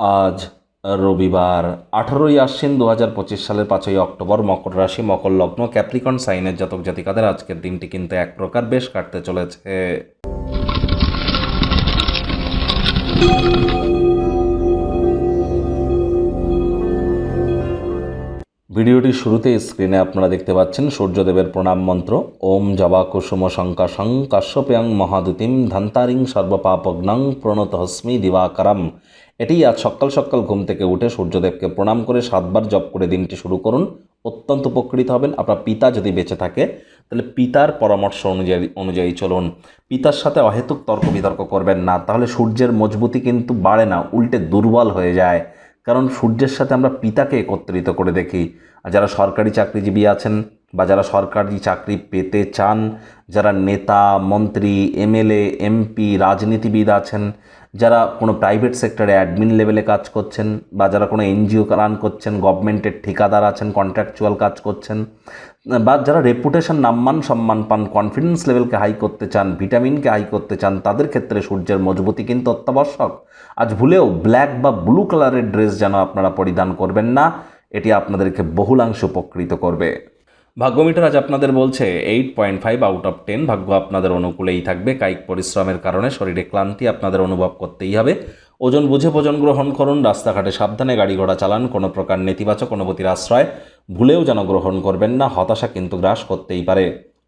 আজ রবিবার আঠারোই আশ্বিন দু হাজার পঁচিশ সালের পাঁচই অক্টোবর মকর রাশি, মকর লগ্ন, ক্যাপ্রিকন, সাইনের জাতক জাতিকাদের আজকের দিনটি কিন্তু এক প্রকার বেশ কাটতে চলেছে। ভিডিওটির শুরুতে স্ক্রিনে আপনারা দেখতে পাচ্ছেন সূর্যদেবের প্রণাম মন্ত্র। ওম জবা কুসুম শঙ্কাশং কাশ্যপ্যাং মহাদুতিম ধন্তারিং সর্বপাপগ্নং প্রণত হস্মি দিবাকরম। এটি আজ সকাল সকাল ঘুম থেকে উঠে সূর্যদেবকে প্রণাম করে সাতবার জপ করে দিনটি শুরু করুন। অত্যন্ত উপকৃত হবেন। আপনার পিতা যদি বেঁচে থাকে, তাহলে পিতার পরামর্শ অনুযায়ী অনুযায়ী চলুন। পিতার সাথে অহেতুক তর্ক বিতর্ক করবেন না। তাহলে সূর্যের মজবুতি কিন্তু বাড়ে না, উল্টে দুর্বল হয়ে যায়। কারণ সূর্যের সাথে আমরা পিতাকে একত্রিত করে দেখি। আর যারা সরকারি চাকরিজীবী আছেন বা যারা সরকারি চাকরি পেতে চান, যারা নেতা, মন্ত্রী, এমএলএ, এমপি, রাজনীতিবিদ আছেন, যারা কোনো প্রাইভেট সেক্টরে অ্যাডমিন লেভেলে কাজ করছেন বা যারা কোনো এনজিও রান করছেন গভর্নমেন্টের ঠিকাদার আছেন কন্ট্রাকচুয়াল কাজ করছেন, বা যারা রেপুটেশন নাম্মান, সম্মান পান কনফিডেন্স লেভেলকে হাই করতে চান ভিটামিনকে হাই করতে চান, তাদের ক্ষেত্রে সূর্যের মজবুতি কিন্তু অত্যাবশ্যক। আজ ভুলেও ব্ল্যাক বা ব্লু কালারের ড্রেস যেন আপনারা পরিধান করবেন না, এটি আপনাদেরকে বহুলাংশ উপকৃত করবে। ভাগ্যমিটার আজ আপনাদের বলছে eight point five out of ten ভাগ্য আপনাদের অনুকূলেই থাকবে। কায়িক পরিশ্রমের কারণে শরীরে ক্লান্তি আপনাদের অনুভব করতেই হবে। ওজন বুঝে ভোজন গ্রহণ করুন, রাস্তাঘাটে সাবধানে গাড়ি ঘোড়া চালান, কোনো প্রকার নেতিবাচক অনুভূতির আশ্রয়, ভুলেও যেন গ্রহণ করবেন না, হতাশা কিন্তু গ্রাস করতেই পারে।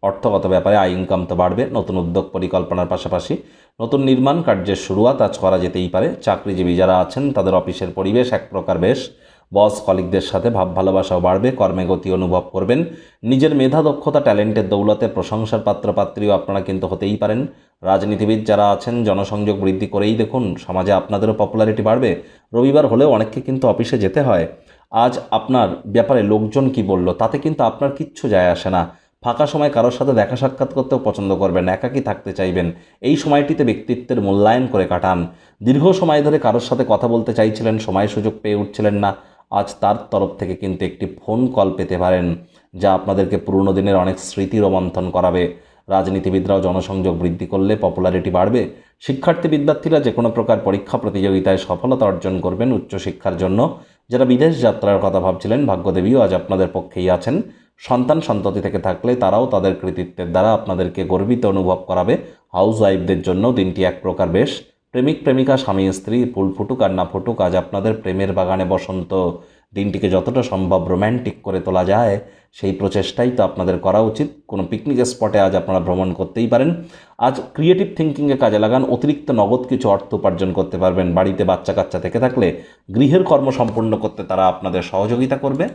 অর্থগত ব্যাপারে আয় ইনকাম তো বাড়বে, নতুন উদ্যোগ পরিকল্পনার পাশাপাশি নতুন নির্মাণ কার্যের শুরুয়াত আজ করা যেতেই পারে। চাকরিজীবী যারা আছেন, তাদের অফিসের পরিবেশ এক প্রকার বেশ। বস কলিকদের সাথে ভাব ভালোবাসাও বাড়বে, কর্মে গতি অনুভব করবেন। নিজের মেধা, দক্ষতা, ট্যালেন্টের দৌলতে প্রশংসার পাত্রপাত্রীও আপনারা কিন্তু হতেই পারেন। রাজনীতিবিদ যারা আছেন, জনসংযোগ বৃদ্ধি করেই দেখুন, সমাজে আপনাদেরও পপুলারিটি বাড়বে। রবিবার হলেও অনেককে কিন্তু অফিসে যেতে হয়। আজ আপনার ব্যাপারে লোকজন কি বলল, তাতে কিন্তু আপনার কিচ্ছু যায় আসে না। ফাঁকা সময় কারোর সাথে দেখা সাক্ষাৎ করতেও পছন্দ করবেন, একাকী থাকতে চাইবেন। এই সময়টিতে ব্যক্তিত্বের মূল্যায়ন করে কাটান। দীর্ঘ সময় ধরে কারোর সাথে কথা বলতে চাইছিলেন, সময় সুযোগ পেয়ে উঠছিলেন না। আজ তার তরফ থেকে কিন্তু একটি ফোন কল পেতে পারেন, যা আপনাদেরকে পুরনো দিনের অনেক স্মৃতি রোমন্থন করাবে। রাজনীতিবিদরাও জনসংযোগ বৃদ্ধি করলে পপুলারিটি বাড়বে। শিক্ষার্থী বিদ্যার্থীরা যে কোনো প্রকার পরীক্ষা প্রতিযোগিতায় সফলতা অর্জন করবেন উচ্চশিক্ষার জন্য। যারা বিদেশ যাত্রার কথা ভাবছিলেন, ভাগ্যদেবীও আজ আপনাদের পক্ষেই আছেন। সন্তান সন্ততি থেকে থাকলে তারাও তাদের কৃতিত্বের দ্বারা আপনাদেরকে গর্বিত অনুভব করাবে। হাউস ওয়াইফদের জন্য দিনটি এক প্রকার বেশ। প্রেমিক, প্রেমিকা, স্বামী, স্ত্রী, ফুল ফুটুক আর না ফুটুক, আজ আপনাদের প্রেমের বাগানে বসন্ত দিনটিকে যতটা সম্ভব রোম্যান্টিক করে তোলা যায়, সেই প্রচেষ্টাই তো আপনাদের করা উচিত। কোনো পিকনিক স্পটে আজ আপনারা ভ্রমণ করতেই পারেন। আজ ক্রিয়েটিভ থিঙ্কিংয়ে কাজে লাগান, অতিরিক্ত নগদ কিছু অর্থ উপার্জন করতে পারবেন। বাড়িতে বাচ্চা কাচ্চা থেকে থাকলে গৃহের কর্ম সম্পূর্ণ করতে তারা আপনাদের সহযোগিতা করবে।